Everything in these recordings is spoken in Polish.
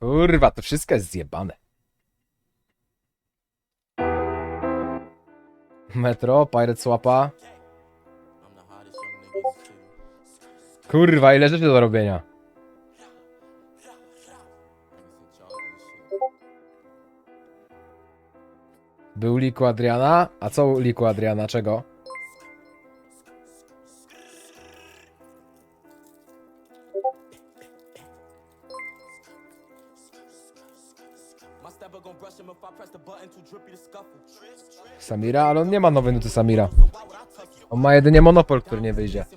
Kurwa, to wszystko jest zjebane. Metro, Pirate Swapa. Kurwa, ile rzeczy do robienia. Był liku Adriana? A co liku Adriana? Czego? Samira? Ale on nie ma nowej nuty Samira. On ma jedynie monopol, który nie wyjdzie.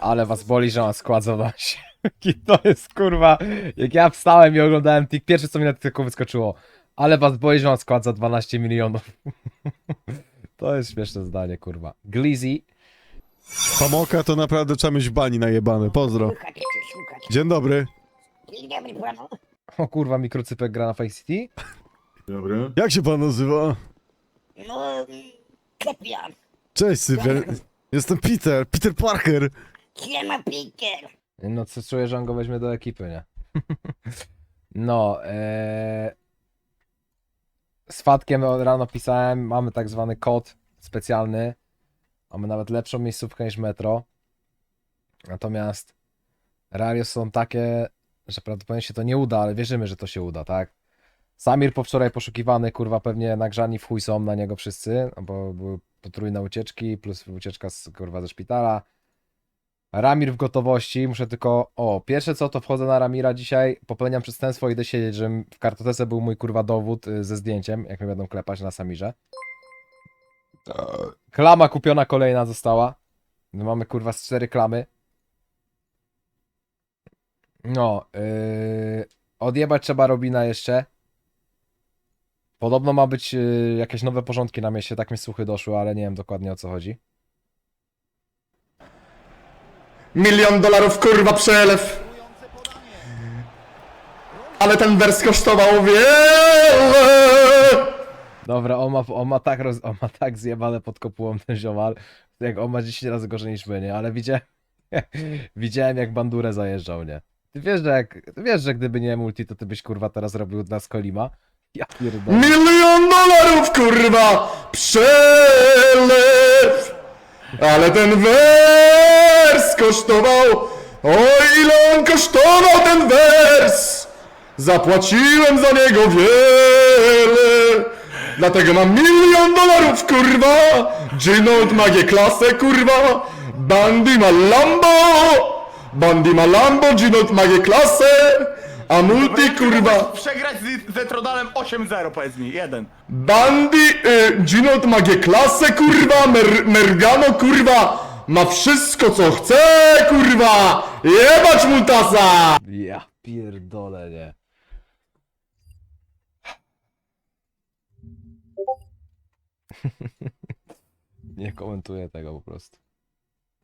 Ale was boli, że mam skład zadań. To jest kurwa. Jak ja wstałem i oglądałem tik, pierwsze co mi na tylko wyskoczyło. Ale was boli, że mam skład za 12 milionów. To jest śmieszne zdanie, kurwa. Glizzy. Pamoka to naprawdę trzeba mieć bani najebane. Pozdro. Dzień dobry. Dzień dobry panu. O kurwa, mikrocypek gra na Face City. Dobry. Jak się pan nazywa? No, Kepian. Cześć, Sypian. Jestem Peter. Peter Parker. Siema, Peter. No co czuję, że on go weźmie do ekipy, nie? No, ee... Z Fatkiem rano pisałem, mamy tak zwany kod specjalny. Mamy nawet lepszą miejscówkę niż metro. Natomiast realia są takie, że prawdopodobnie się to nie uda, ale wierzymy, że to się uda, tak? Samir po wczoraj poszukiwany, kurwa, pewnie nagrzani w chuj są na niego wszyscy, no bo były potrójne ucieczki, plus ucieczka z, kurwa ze szpitala. Ramir w gotowości, muszę tylko. O, pierwsze co to wchodzę na Ramira dzisiaj, popełniam przestępstwo, idę siedzieć, że w kartotece był mój kurwa dowód y, ze zdjęciem, jak mnie będą klepać na Samirze. Klama kupiona kolejna została. My mamy kurwa z cztery klamy. No, yy, odjebać trzeba Robina jeszcze. Podobno ma być yy, jakieś nowe porządki na mieście, tak mi słuchy doszły, ale nie wiem dokładnie o co chodzi. Milion dolarów kurwa przelew. Ale ten wers kosztował wiele. Dobra, on ma, on ma tak roz, on ma tak zjebane pod kopułą ten ziomal, jak on ma 10 razy gorzej niż my, nie? Ale widziałem, widziałem jak bandurę zajeżdżał, nie? Ty wiesz, że jak, ty wiesz, że gdyby nie multi, to ty byś kurwa teraz robił dla Skolima? Ja pierdolę. Milion dolarów kurwa przelew. Ale ten wers kosztował. Oj ile on kosztował ten wers. Zapłaciłem za niego wiele. Dlatego mam milion dolarów kurwa. Ginold ma G-klasę kurwa. Bandy ma Lambo. Bandy ma Lambo, Ginold ma G-klasę. A multi kurwa. Przegrać z Zetrodalem 8-0 powiedz mi, jeden. Bandy, y, Ginot ma G-klasę, kurwa, Mer Mergano, kurwa, ma wszystko co chce, kurwa, jebać mutasa! Ja pierdolę, nie? Nie komentuję tego po prostu.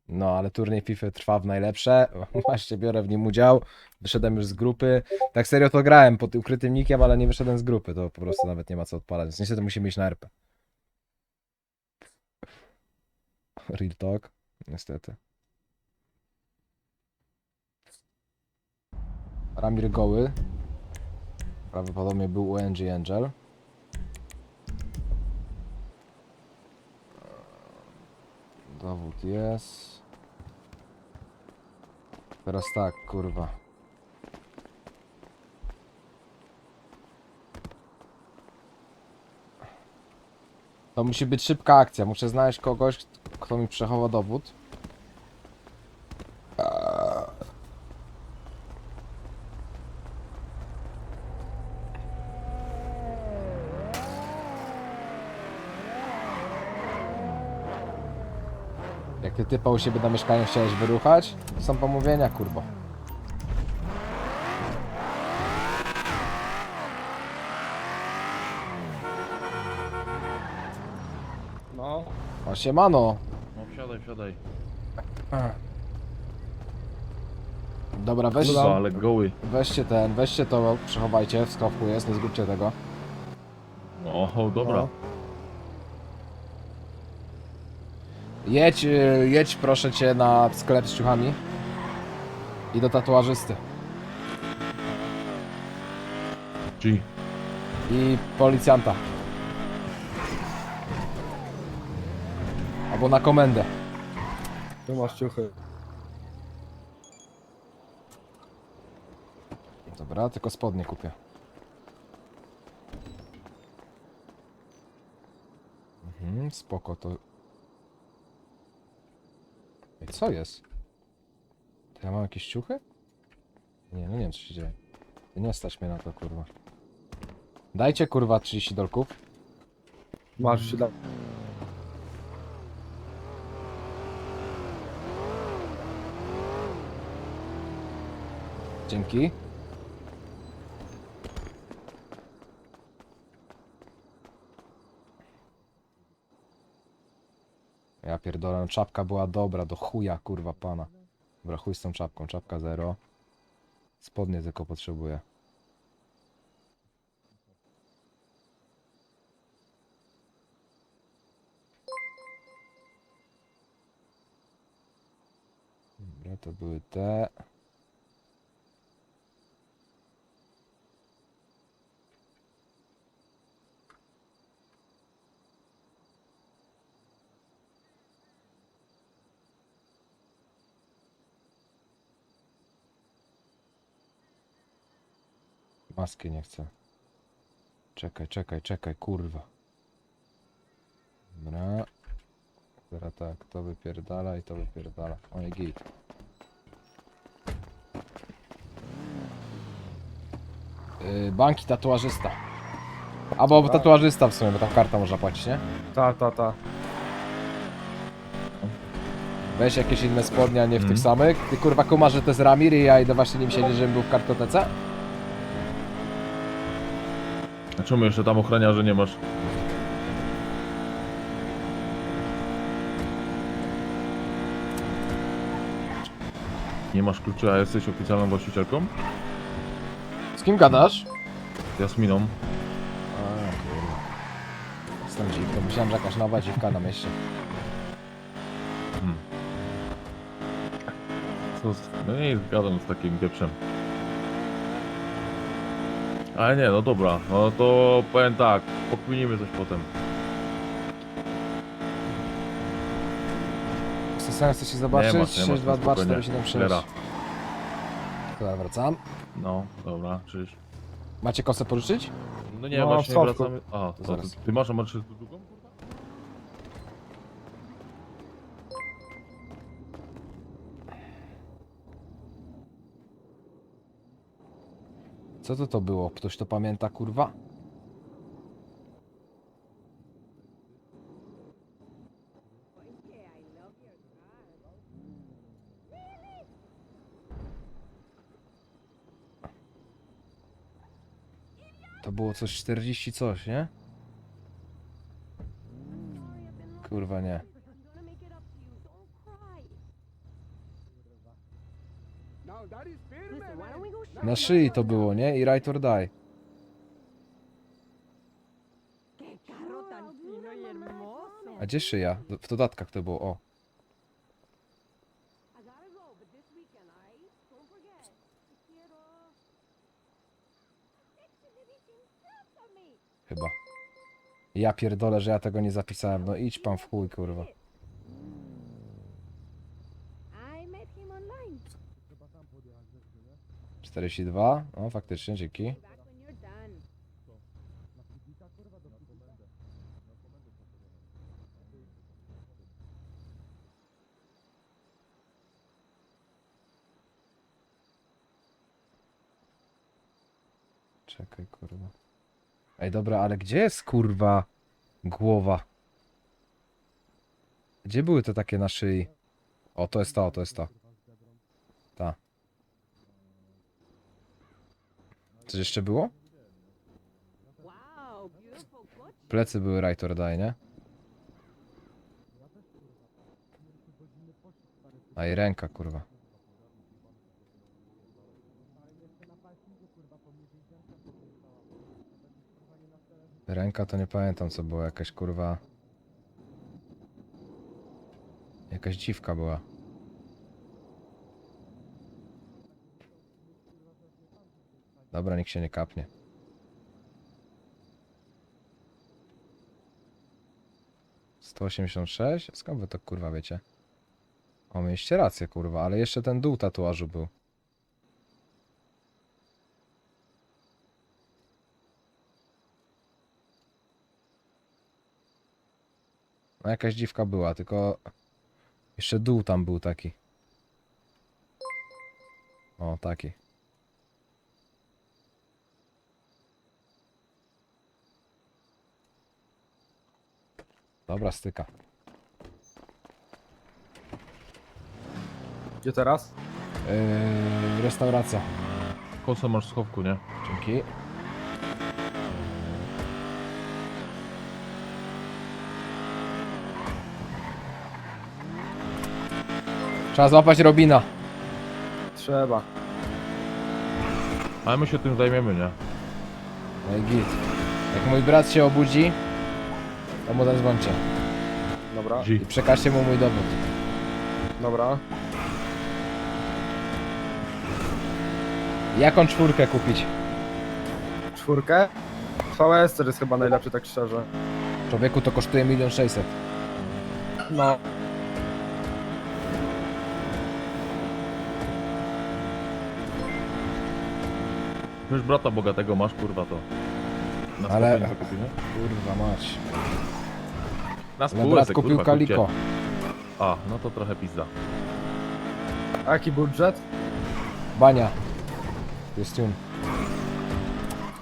No, ale turniej FIFA trwa w najlepsze. Właśnie biorę w nim udział. Wyszedłem już z grupy. Tak serio to grałem pod ukrytym nikiem, ale nie wyszedłem z grupy. To po prostu nawet nie ma co odpalać. Więc niestety musimy iść na RP. Real talk. Niestety. Ramir Goły. Prawdopodobnie był UNG Angel. Dowód jest. Teraz tak, kurwa. To musi być szybka akcja. Muszę znaleźć kogoś, kto mi przechowa dowód. Jak ty typa u siebie na mieszkaniu chciałeś wyruchać, są pomówienia, kurbo. No, O, siemano. no wsiadaj, wsiadaj. Dobra, weź, Kurwa, ale goły. weźcie ten, weźcie to, przechowajcie, w skopku jest, nie zgubcie tego. O, dobra. Jedź, y, jedź proszę cię na sklep z ciuchami. I do tatuażysty. G. I policjanta. Albo na komendę. Tu masz ciuchy. Dobra, tylko spodnie kupię. Mhm, spoko to. Co jest? To ja mam jakieś ciuchy? Nie, no nie wiem co się dzieje. Nie stać mnie na to, kurwa. Dajcie kurwa 30 dolków. Masz się da. Dzięki. Ja pierdolę, no czapka była dobra, do chuja kurwa pana. Dobra, chuj z tą czapką, czapka zero. Spodnie tylko potrzebuję. Dobra, to były te. Maski nie chcę. Czekaj, czekaj, czekaj, kurwa. Dobra. Teraz tak, to wypierdala i to wypierdala. Oj, git. Yy, banki tatuażysta. Albo tatuażysta w sumie, bo tam karta można płacić, nie? Ta, ta, ta. Weź jakieś inne spodnie, a nie w tych samych. Ty kurwa kumasz, że to jest Ramir i ja idę właśnie nim siedzieć, żebym był w kartotece? A czemu jeszcze tam ochroniarzy nie masz? Nie masz kluczy, a jesteś oficjalną właścicielką? Z kim gadasz? Z Jasminą. A, kurwa. Jestem dziwką. Myślałem, że jakaś nowa dziwka na mieście. Co z... No nie zgadzam z takim pieprzem. Ale nie, no dobra, no to powiem tak, pokminimy coś potem. Sobie chcesz się Nie zobaczyć? masz, nie masz, 622 spokojnie. 476. Cholera. Dobra, wracam. No, dobra, cześć. Macie kosę pożyczyć? No nie, No, właśnie w schowku. wracamy. A, to Zaraz. ty, masz, a masz tu drugą? Co to to było? Ktoś to pamięta, kurwa? To było coś 40 coś, nie? Kurwa nie. Na szyi to było, nie? I right or die. A gdzie szyja? W dodatkach to było, o. Chyba. Ja pierdolę, że ja tego nie zapisałem. No idź pan w chuj, kurwa. 42? O, faktycznie, dzięki. Czekaj, kurwa. Ej, dobra, ale gdzie jest, kurwa, głowa? Gdzie były te takie na szyi? O, to jest to, to jest to. Ta. Coś jeszcze było? Plecy były right or die, nie? A i ręka, kurwa. Ręka to nie pamiętam co było, jakaś kurwa... Jakaś dziwka była. Dobra, nikt się nie kapnie. Sto osiemdziesiąt sześć? Skąd wy to kurwa wiecie? O, mieliście rację kurwa, ale jeszcze ten dół tatuażu był. No jakaś dziwka była, tylko jeszcze dół tam był taki. O, taki. Dobra, styka. Gdzie teraz? Yy, restauracja. Kosę masz w schowku, nie? Dzięki. Trzeba złapać Robina. Trzeba. Ale my się tym zajmiemy, nie? No i git. Jak mój brat się obudzi, to mu zadzwońcie. Dobra. I przekażcie mu mój dowód. dobra. Jaką czwórkę kupić? Czwórkę? VS to jest chyba najlepszy, tak szczerze. Człowieku to kosztuje milion sześćset. No. Przecież brata bogatego masz, kurwa, to. Na Ale- spokojnie to kupimy? Kurwa mać. Na brat se, kupił kurwa, kupcie. kaliko. A, no to trochę pizda. A jaki budżet? Bania. Jest tune.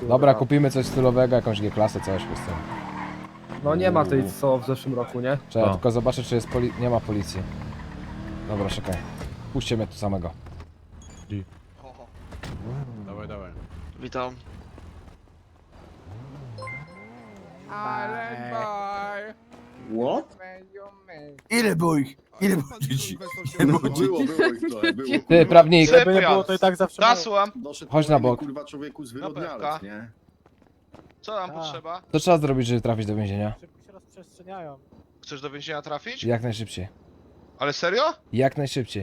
Dobra, kupimy coś stylowego, jakąś G-klasę, coś z tym. No nie ma tej co w zeszłym roku, nie? Trzeba A. tylko zobaczyć, czy jest poli... nie ma policji. Dobra, czekaj. Puśćcie mnie tu samego. Dawaj, dawaj. Witam. Ile było ich? Ile było dzieci? Było, było ich trochę, było. Ty, prawnik, Gdyby nie było, to i tak zawsze... Zasłam. Doszedł Chodź na kolejny, bok. kurwa człowieku z Dobra, wyrodnialec, nie? Co nam potrzeba? co trzeba zrobić, żeby trafić do więzienia? Szybko się rozprzestrzeniają. Chcesz do więzienia trafić? Jak najszybciej. Ale serio? Jak najszybciej.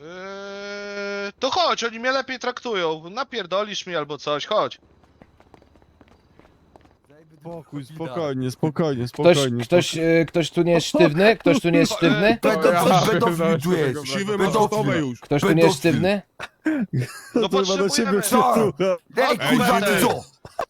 Yy, to chodź, oni mnie lepiej traktują. Napierdolisz mi albo coś, chodź. Spokój, spokojnie, spokojnie, Ktoś, spokojnie. ktoś, y, ktoś tu nie jest sztywny? Ktoś tu nie jest sztywny? Pedofil tu jest! Siwy Pedofil. już. Ktoś tu nie jest sztywny? No To chyba do ciebie potrzebujemy... przytucha. Ej, kurwa, ty co?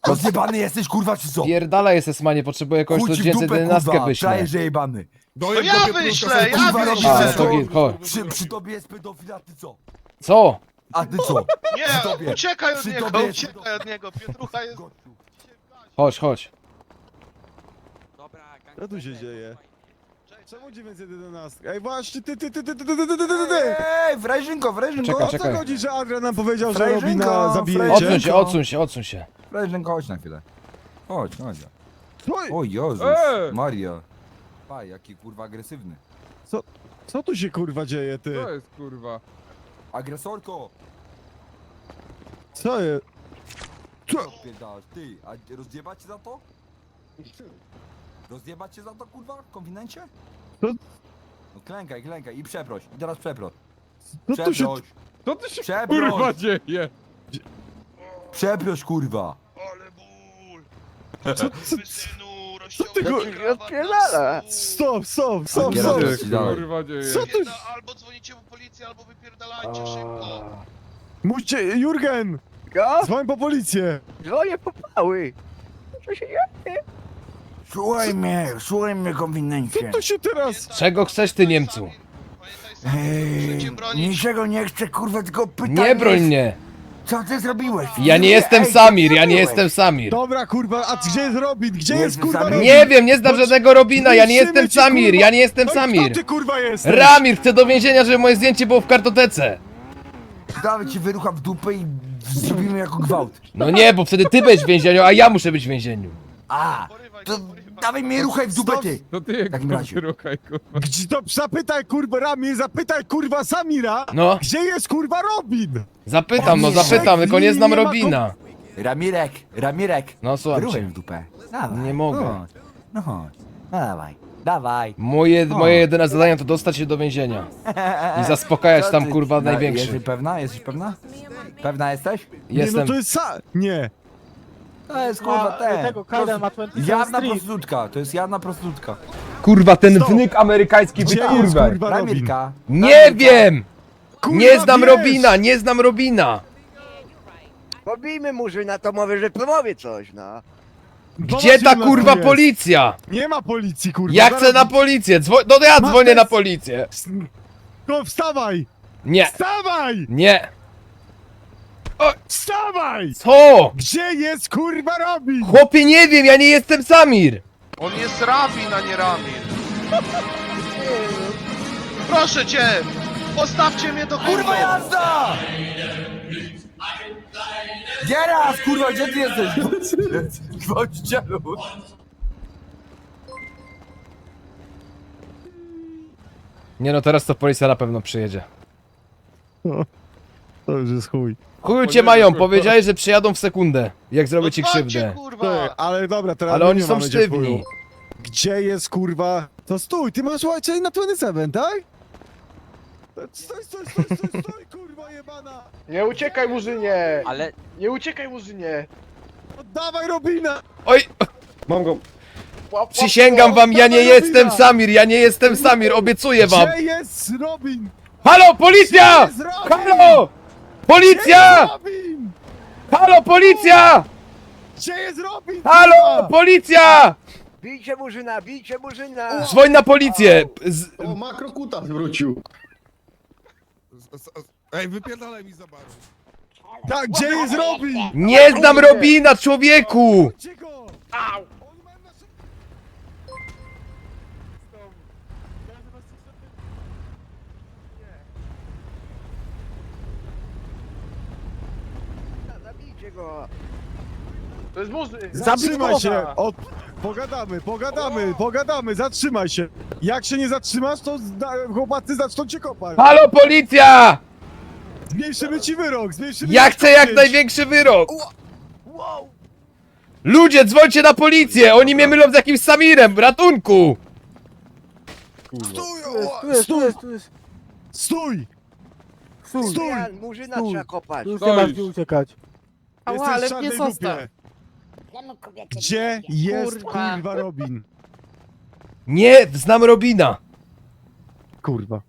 Rozjebany jesteś, kurwa, czy co? Pierdala jest Esmanie, potrzebuje kogoś, kto Chuj ci w 911 dupę, kurwa, wyśle. jebany. To ja wyślę, ja Kurwa, wyślę! A, to co? git, chodź. Przy, przy tobie jest pedofil, a ty co? Co? A ty co? Nie, tobie. uciekaj od Przy niego, tobie uciekaj od niego. Pietrucha jest... Chodź, chodź. Co tu się dzieje? Czemu 911? Ej, właśnie, ty, ty, ty, ty, ty, ty, ty, ty, ty, ty, ty! Ej, frajżynko! Czekaj, O co czekaj. chodzi, że Adrian nam powiedział, że Frajżynko, Robina zabijecie? Odsuń się, odsuń się, odsuń się. Frajżynko, chodź na chwilę. Chodź, chodź. Oj, O Jezus, Ej! Maria. Pa, jaki kurwa agresywny. Co tu się kurwa dzieje, ty? jest kurwa? Agresorko! Co jest? Co odpierdalasz? Ty, a rozjebać cię za to? Rozjebać cię za to, kurwa? Konwinencie? Co? No klękaj, klękaj i przeproś. I teraz przeproś. Co tu się... Przeproś. Co tu się Przeproś. dzieje? Przeproś, kurwa. Ale ból! Co, co, synu, ty go- rozciągnij Stop, stop, stop, Giera, stop! ci dalej. dzieje? Co tu... Albo dzwonicie po policję, albo wypierdalajcie szybko. Musicie... Jurgen! Dzwoń po policję! Słuchaj mnie, słuchaj mnie, konwinencie. Co tu się teraz... Czego chcesz ty, Niemcu? Ej, Ej, niczego nie chcę, kurwa, tylko pytanie Nie broń jest, mnie! Co ty zrobiłeś? Ja nie Ej, jestem co Samir, ja nie zrobiłeś? jestem Samir. Dobra, kurwa, a gdzie jest Robin? Gdzie Nie jest, kurwa. Robin? Nie wiem, nie znam żadnego Robina, ja nie jestem Samir, kurwa. ja nie jestem No i Kto Samir. ty, kurwa, jesteś? Ramir, chcę do więzienia, żeby moje zdjęcie było w kartotece. Dawaj ci wyrucha w dupę i zrobimy jako gwałt. No nie, bo wtedy ty będziesz w więzieniu, a ja muszę być w więzieniu. A, to dawaj mnie ruchaj w dupę, ty. To ty W takim razie. ruchaj kurwa. Gdzie to zapytaj, kurwa, Ramir, zapytaj, kurwa, Samira, No, gdzie jest, kurwa, Robin? zapytam, no zapytam, tylko nie znam Robina. Ramirek, Ramirek. No słucham Ruchaj cię. w dupę. Dawaj. Nie mogę. Chodź. No chodź. No dawaj. Dawaj. Moje, moje jedyne zadanie to dostać się do więzienia. I zaspokajać Co tam ty- kurwa No, największych. Jesteś pewna? Jesteś pewna? Pewna jesteś? Nie, Jestem. no to jest sa... Nie. To jest kurwa ten. tego, Kajdan ma Prost- 27 Jadna Street. prostytutka, to jest jadna prostytutka. Kurwa, ten Stop. wnyk amerykański Gdzie jest wykurwa. kurwa Robin? Ramirka. Nie wiem! Kurwa, Nie znam wiesz! Robina, nie znam Robina! Pobijmy murzyna, to mówię, że pomowie coś, no. Gdzie ta kurwa jest. policja? Nie ma policji, kurwa. Ja chcę na policję, dzwo- no to ja dzwonię na policję. No wstawaj! Nie, Wstawaj! nie. Wstawaj! Co? Gdzie jest kurwa Robin? Chłopie, nie wiem, ja nie jestem Samir. On jest Rabin, a nie Ramin. Proszę cię! Postawcie mnie do Kurwa kurwa! jazda! Gieras, kurwa, gdzie ty jesteś? Gwałcicielu. Nie no, teraz to policja na pewno przyjedzie. To już jest chuj. Chuju cię mają, powiedziałeś, że przyjadą w sekundę, jak zrobię ci Odwalcie, krzywdę. Kurwa! ale dobra, teraz Ale my oni nie są mamy w sztywni. chuju. Gdzie jest kurwa? To stój, ty masz łajcie na 27, tak? Stój, stój, stój, stój, stój, kurwa jebana! Nie uciekaj, murzynie! Ale Nie uciekaj, murzynie! Oddawaj Robina! Oj, Mam go. przysięgam wam, ja nie jestem Samir, ja nie jestem Samir, obiecuję wam. Gdzie jest Robin? Halo, policja! Gdzie jest Robin? Halo! Policja! Halo, policja! Gdzie jest Robin? Halo, policja! Bijcie murzyna, bijcie murzyna! Dzwoń na policję. Z... O, makrokuta zwrócił. Ej, wypierdalaj mi za bardzo. Tak, gdzie jest Robin? Nie znam Robina, człowieku! Gdzie go? Oni mają nasze... To jest murzyn! Zatrzymaj się! O, pogadamy, pogadamy, pogadamy, zatrzymaj się! Jak się nie zatrzymasz, to zda, chłopacy zaczną cię kopać! Halo, policja! Zmniejszymy ci wyrok, zmniejszymy Ja ci chcę jak największy wyrok! Ludzie, dzwońcie na policję! Oni mnie mylą z jakimś Samirem! Ratunku! Stój! o, Stój! Stój! Stój! Jan, murzyna trzeba kopać! już nie masz gdzie uciekać. Jesteś w czarnej dupie! Czemu Gdzie nie jest kurwa Robin? Nie, znam Robina! Kurwa.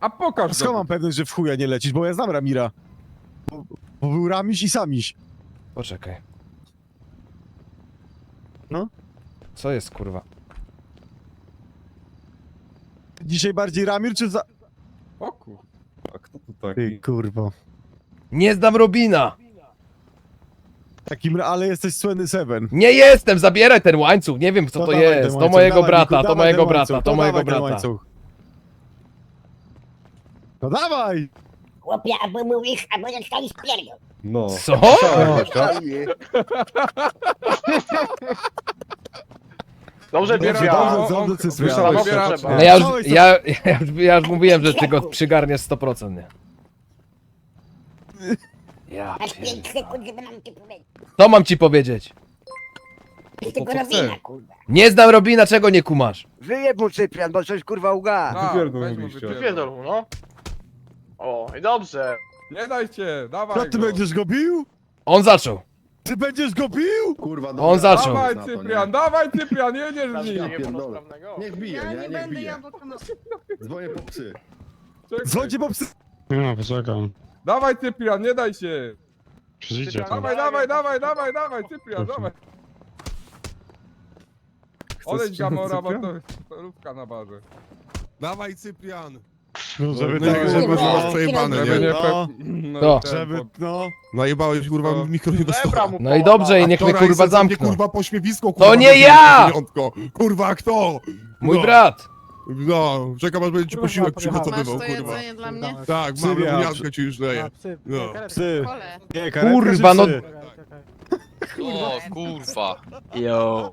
A pokaż Skąd mam pewność, że w chuja nie lecisz, bo ja znam Ramira. Bo, bo był Ramiś i Samiś. Poczekaj. No? Co jest, kurwa? Dzisiaj bardziej Ramir czy za... O kurwa. A kto taki? Ty kurwa. Nie znam Robina! Takim, ale jesteś słynny Seven. Nie jestem, zabieraj ten łańcuch, nie wiem co to dawaj ten jest. To łańcuch, mojego dawaj, brata, Miku, to dawaj mojego ten brata, łańcuch, to mojego dawaj ten brata. łańcuch. No dawaj! Chłopie, albo mówisz, albo dostaniesz pierdol. No. Co? Dobrze, Dobrze, dobrze, dobrze, Cyprian. Słyszałeś Dobra, się. trzeba. No ja już, Całej- ja, ja, już- ja już mówiłem, że ty go przygarniesz 100%, nie? Ja Masz pierdolę. 5 sekund, żeby nam ci powiedzieć. Co mam ci powiedzieć? Tego Robina, kurwa. Nie znam Robina, czego nie kumasz? Wyjeb mu Cyprian, bo coś kurwa uga! Wypierdol mówiście. Wypierdol mu, no. O, i dobrze. Nie dajcie, dawaj Co, ty będziesz go bił? On zaczął. Ty będziesz go bił? Kurwa, On zaczął. Dawaj Cyprian, dawaj Cyprian, jedziesz z nim. pierdolę. Niech bije, nie? Niech bije. Dzwonię po psy. Czekaj. Po psy. No, poczekam. Dawaj Cyprian, nie daj się. Przyjdzie tam. Dawaj, dawaj, dawaj, dawaj, dawaj Cyprian, dawaj. Odejdź Gamora, bo to starówka na barze. Dawaj Cyprian. No, żeby No, tak, żeby no, no, przejebane, Żeby nie No. pe... No, No. ten, żeby, bo- no. Najebałeś kurwa No. mikro nie dostał. No i dobrze, i niech mnie kurwa zamkną. kurwa pośmiewisko kurwa. To nie ja! Kurwa kto? Mój No. brat. No, czekam aż będzie ci Kurwa, posiłek pojechałem. przygotowywał Masz to kurwa. jedzenie dla mnie? Tak, Psy mam, wjechał. miazgę ci już leję. Psy, No. Psy. Kole. Nie, karetka Kurwa, czy no- psy? O, kurwa. Yo.